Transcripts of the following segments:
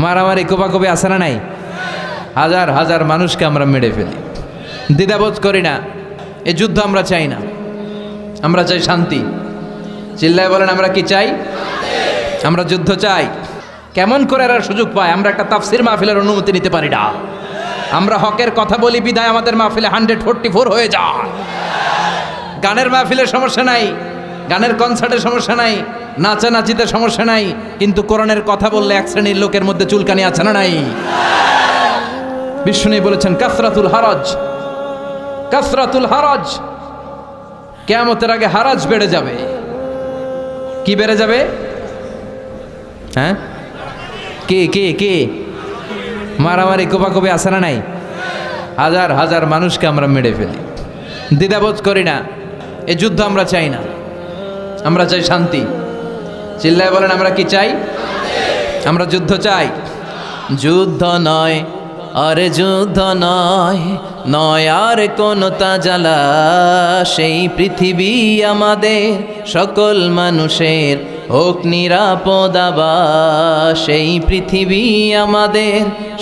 মারামারি, কোপাকপি আছে না নাই? হাজার হাজার মানুষকে আমরা মেরে ফেলি। দ্বিধাবোধ করি না। এ যুদ্ধ আমরা চাই না। আমরা চাই শান্তি। চিল্লায় বলেন, আমরা কি চাই? আমরা যুদ্ধ চাই। কেমন করে এরা সুযোগ পায়? আমরা একটা তাফসির মাহফিলের অনুমতি নিতে পারি না। আমরা হকের কথা বলি, বিদায় আমাদের মাহফিলে হান্ড্রেড ফোরটি ফোর হয়ে যায়। গানের মাহফিলের সমস্যা নাই। গানের কনসার্টের সমস্যা নাই। নাচানাচিতে সমস্যা নাই, কিন্তু কোরআনের কথা বললে এক শ্রেণির লোকের মধ্যে চুলকানি আছে না নাই? বিষ্ণু বলেছেন, কাসরাতুল হারাজ কাসরাতুল হারাজ, কেয়ামতের আগে হারাজ বেড়ে যাবে। কি বেড়ে যাবে? হ্যাঁ? কে কে কে? মারামারি কোপাকপি আছে না নাই? হাজার হাজার মানুষকে আমরা মেরে ফেলি। দ্বিধাবোধ করি না, এ যুদ্ধ আমরা চাই না। আমরা চাই শান্তি। চিল্লায় বলেন, আমরা কি চাই? আমরা যুদ্ধ চাই। যুদ্ধ নয়, আরে যুদ্ধ নয় নয় আর কোন তাজালা। সেই পৃথিবী আমাদের সকল মানুষের হোক নিরাপদ সেই পৃথিবী আমাদের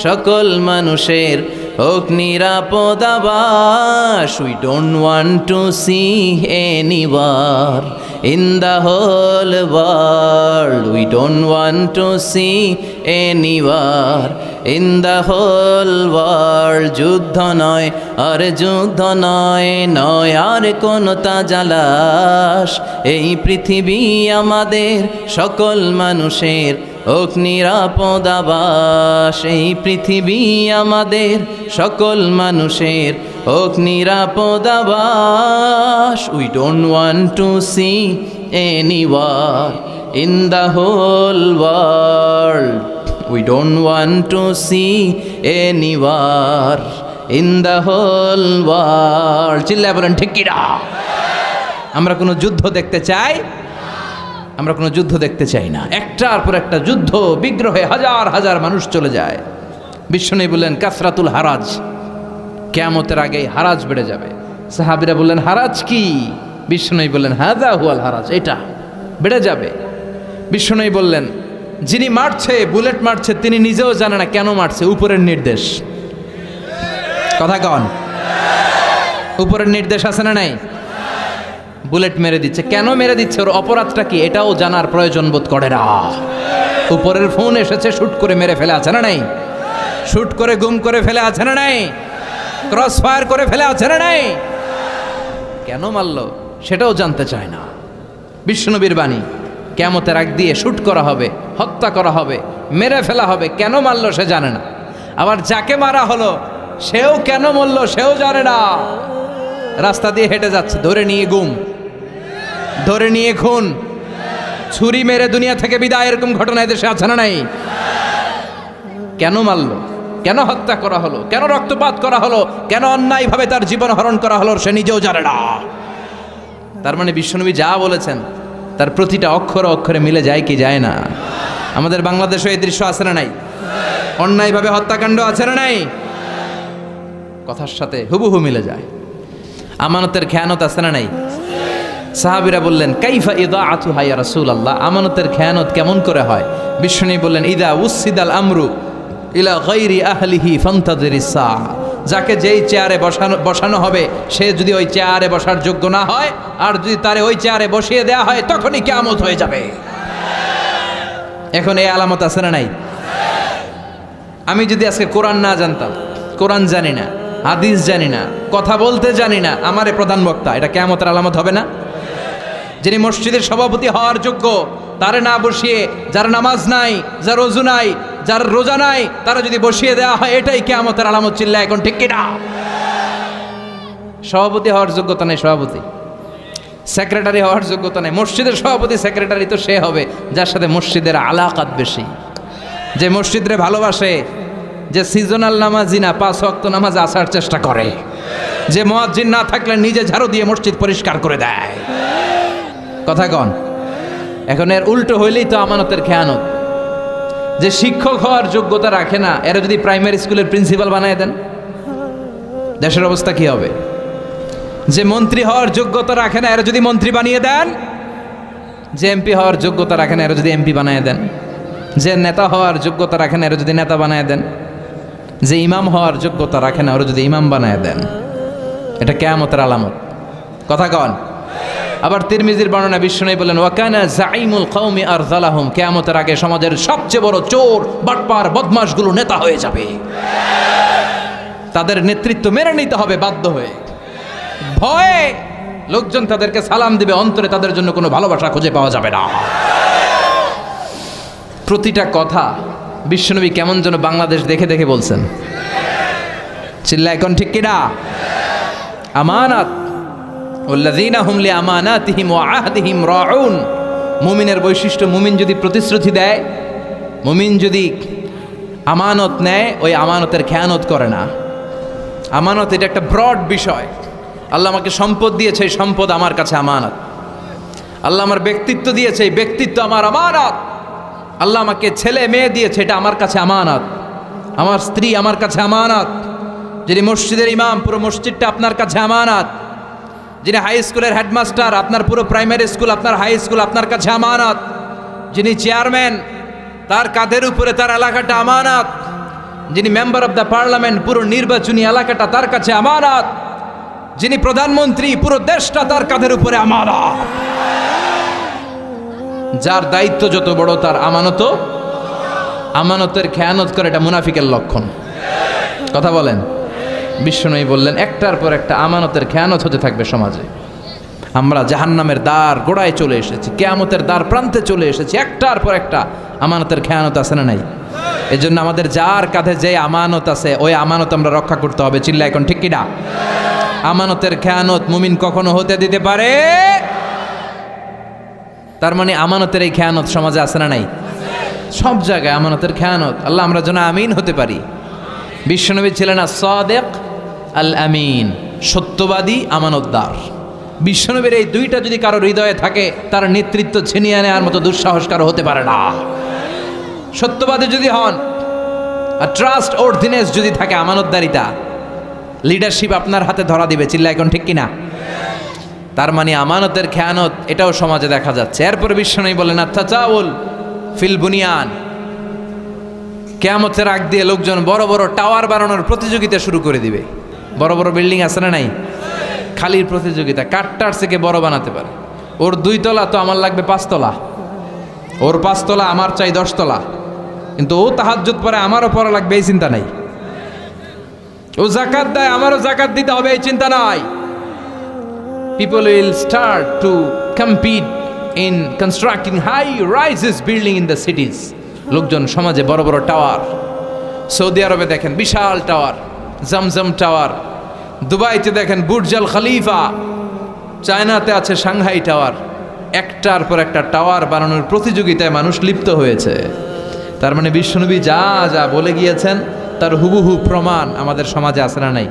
সকল মানুষের হোক নিরাপদ আবাস we don't want to see anywhere in the whole world we don't want to see anywhere in the whole world যুদ্ধ নয়, আর যুদ্ধ নয় নয় আর কোন তাজালাস এই পৃথিবী আমাদের সকল মানুষের হোক নিরাপদ আবাস, এই পৃথিবী আমাদের সকল মানুষের হোক নিরাপদ আবাস। We don't want to see any war in the whole world we don't want to see any war in the whole world চিল্লা বলেন, ঠিক আমরা কোনো যুদ্ধ দেখতে চাই আমরা কোনো যুদ্ধ দেখতে চাই না। একটার পর একটা যুদ্ধ বিগ্রহে হাজার হাজার মানুষ চলে যায়। বিশ্বনী বললেন, কাসরাতুল হারাজ, কেয়ামতের আগেই হারাজ বেড়ে যাবে। সাহাবিরা বললেন, হারাজ কি? বিশ্বনয়ী বললেন হাদা হুয়াল হারাজ, এটা বেড়ে যাবে। বিশ্বনয়ী বললেন, যিনি মারছে, বুলেট মারছে, তিনি নিজেও জানে না কেন মারছে, উপরের নির্দেশ। কথা কন। উপরের নির্দেশ আছে না নাই? বুলেট মেরে দিচ্ছে। কেন মেরে দিচ্ছে? ওর অপরাধটা কি? এটাও জানার প্রয়োজন বোধ করে না। উপরের ফোন এসেছে, শুট করে মেরে ফেলে আছে না নাই? শুট করে গুম করে ফেলে আছে না নাই? ক্রস ফায়ার করে ফেলে আছে না নাই? কেন মারলো? সেটাও জানতে চায় না। বিষ্ণুবীর বাণী কেমতের আগ দিয়ে শুট করা হবে, হত্যা করা হবে, মেরে ফেলা হবে, কেন মারলো সে জানে না। আবার যাকে মারা হলো, সেও কেন মরলো সেও জানে না। রাস্তা দিয়ে হেঁটে যাচ্ছে। ধরে নিয়ে গুম ধরে নিয়ে খুন। ছুরি মেরে দুনিয়া থেকে বিদায়, এরকম ঘটনা এদেশে আছে না নাই? কেন মারলো? কেন হত্যা করা হলো? কেন রক্তপাত করা হলো? কেন অন্যায়ভাবে তার জীবন হরণ করা হলো সে নিজেও জানে না। তার মানে বিশ্বনবী যা বলেছেন, তার প্রতিটা অক্ষরে অক্ষরে মিলে যায় কি যায় না? আমাদের বাংলাদেশে এই দৃশ্য আছে না নাই? অন্যায়ভাবে হত্যাকাণ্ড আছে না নাই? কথার সাথে হুবহু মিলে যায়। আমানতের খেয়ানত আছে না নাই? সাহাবিরা বললেন, কাইফা ইদা আতু হাইয়া রাসুল আল্লাহ আমানতের খেয়ানত কেমন করে হয়? বিশ্বনী বললেন, ইদা উসিদাল আমরু ইলা গৈরি আহলিহি ফন্তাদের যাকে যেই চেয়ারে বসানো বসানো হবে, সে যদি ওই চেয়ারে বসার যোগ্য না হয়, আর যদি তারে ওই চেয়ারে বসিয়ে দেওয়া হয়, তখনই কেয়ামত হয়ে যাবে। এখন এই আলামত আছে না নাই? আমি যদি আজকে কোরআন না জানতাম, কোরআন জানি না হাদিস জানি না, কথা বলতে জানি না, আমারে প্রধান বক্তা, এটা কেমতের আলামত হবে না? যিনি মসজিদের সভাপতি হওয়ার যোগ্য, তারে না বসিয়ে যার নামাজ নাই, যার রোজু নাই, যার রোজা নাই, তারা যদি বসিয়ে দেওয়া হয়, এটাই কেমতের আলামত চিল্লা এখন ঠিক কিনা? সভাপতি হওয়ার যোগ্যতা নেই সভাপতি। সেক্রেটারি হওয়ার যোগ্যতা নেই। মসজিদের সভাপতি, সেক্রেটারি তো সে হবে, যার সাথে মসজিদের আলাকাত বেশি। যে মসজিদরে ভালোবাসে যে সিজনাল নামাজি না, পাঁচ ওয়াক্ত নামাজ আসার চেষ্টা করে। যে মোয়াজ্জিন না থাকলে নিজে ঝাড়ু দিয়ে মসজিদ পরিষ্কার করে দেয়। কথা কন, এখন এর উল্টো হইলেই তো আমানতের খেয়ানত। যে শিক্ষক হওয়ার যোগ্যতা রাখে না, এরা যদি প্রাইমারি স্কুলের প্রিন্সিপাল বানায় দেন, দেশের অবস্থা কি হবে? যে মন্ত্রী হওয়ার যোগ্যতা রাখে না, এরা যদি মন্ত্রী বানিয়ে দেন, যে এমপি হওয়ার যোগ্যতা রাখে না, এরা যদি এমপি বানিয়ে দেন, যে নেতা হওয়ার যোগ্যতা রাখেন এর যদি নেতা বানায় দেন যে ইমাম হওয়ার যোগ্যতা রাখেন ওরা যদি ইমাম বানায় দেন, এটা কেয়ামতের আলামত। কথা কন। আবার তিরমিজির বর্ণনা বিষ্ণু বলেন, ওয়াকানা জাইমুল কওমি আর জালাহুম কেয়ামতের আগে সমাজের সবচেয়ে বড় চোর, বাটপার, বদমাশগুলো নেতা হয়ে যাবে। তাদের নেতৃত্ব মেনে নিতে হবে, বাধ্য হয়ে। ভয়ে লোকজন তাদেরকে সালাম দিবে, অন্তরে তাদের জন্য কোনো ভালোবাসা খুঁজে পাওয়া যাবে না। প্রতিটা কথা বিশ্বনবী কেমন যেন বাংলাদেশ দেখে দেখে বলছেন। চিল্লা এখন ঠিক কিনা? আমানাত। ওল্লাযীনা হুম লিআমানাতিহিম ওয়া আহদিহিম রাউন। মুমিনের বৈশিষ্ট্য, মুমিন যদি প্রতিশ্রুতি দেয়, মুমিন যদি আমানত নেয়, ওই আমানতের খেয়ানত করে না। আমানত এটা একটা ব্রড বিষয়। আল্লাহ আমাকে সম্পদ দিয়েছে সম্পদ আমার কাছে আমানত। আল্লাহ আমার ব্যক্তিত্ব দিয়েছে, এই ব্যক্তিত্ব আমার আমানত। আল্লাহ আমাকে ছেলে মেয়ে দিয়েছে, এটা আমার কাছে আমানত। আমার স্ত্রী আমার কাছে আমানত। যিনি মসজিদের ইমাম, পুরো মসজিদটা আপনার কাছে আমানত। যিনি হাই স্কুলের হেডমাস্টার, আপনার পুরো প্রাইমারি স্কুল, আপনার হাই স্কুল আপনার কাছে আমানত। যিনি চেয়ারম্যান, তার কাঁধের উপরে তার এলাকাটা আমানত। যিনি মেম্বার অব দ্য পার্লামেন্ট, পুরো নির্বাচনী এলাকাটা তার কাছে আমানত। যিনি প্রধানমন্ত্রী, পুরো দেশটা তার কাঁধের উপরে আমানত। যার দায়িত্ব যত বড়, তার আমানত আমানতের খেয়ানত করে এটা মুনাফিকের লক্ষণ। কথা বলেন। বিশ্বনয়ী বললেন, একটার পর একটা আমানতের খেয়ানত হতে থাকবে সমাজে। আমরা জাহান্নামের দ্বার গোড়ায় চলে এসেছি, কেয়ামতের দ্বার প্রান্তে চলে এসেছি, একটার পর একটা আমানতের খেয়ানত আছে না নাই? এই জন্য আমাদের যার কাঁধে যে আমানত আছে, ওই আমানত আমরা রক্ষা করতে হবে। চিল্লা এখন ঠিক কিনা? আমানতের খেয়ানত মুমিন কখনো হতে দিতে পারে তার মানে আমানতের এই খেয়ানত সমাজে আছে না নাই? সব জায়গায় আমানতের খেয়ানত। আল্লাহ আমরা যেন আমিন হতে পারি। বিশ্বনবী ছিলেন সাদেক আল আমিন সত্যবাদী আমানতদার। বিশ্বনবীর এই দুইটা যদি কারও হৃদয়ে থাকে, তার নেতৃত্ব ছিনিয়ে নেওয়ার মতো দুঃসাহস কারও হতে পারে না। সত্যবাদী যদি হন, আর ট্রাস্ট অর্ডিনেন্স যদি থাকে আমানতদারিতা লিডারশিপ আপনার হাতে ধরা দিবে। চিল্লা এখন ঠিক কিনা? তার মানে আমানতের খেয়ানত এটাও সমাজে দেখা যাচ্ছে। এরপরে বিশ্বনবী বলেন আচ্ছা চাউল ফিল বুনিয়ান। কেয়ামতের আগ দিয়ে লোকজন বড় বড় টাওয়ার বানানোর প্রতিযোগিতা শুরু করে দিবে। বড় বড় বিল্ডিং আছে না নাই? খালির প্রতিযোগিতা কাঠটার থেকে বড় বানাতে পারে। ওর দুই তলা তো আমার লাগবে পাঁচতলা ওর পাঁচতলা আমার চাই দশতলা কিন্তু ও তাহাজ্জুদ পরে আমারও পড়া লাগবে, এই চিন্তা নাই। ও জাকাত দেয়, আমারও জাকাত দিতে হবে, এই চিন্তা নাই। People will start to compete in constructing high rises building in the cities. লোকজন সমাজে বড় বড় টাওয়ার সৌদি আরবে দেখেন বিশাল টাওয়ার জমজম টাওয়ার দুবাইতে দেখেন বুর্জাল খলিফা, চায়নাতে আছে সাংহাই টাওয়ার একটার পর একটা টাওয়ার বানানোর প্রতিযোগিতায় মানুষ লিপ্ত হয়েছে। তার মানে বিশ্বনবী যা যা বলে গিয়েছেন, তার হুবহু প্রমাণ আমাদের সমাজে আছে না নাই।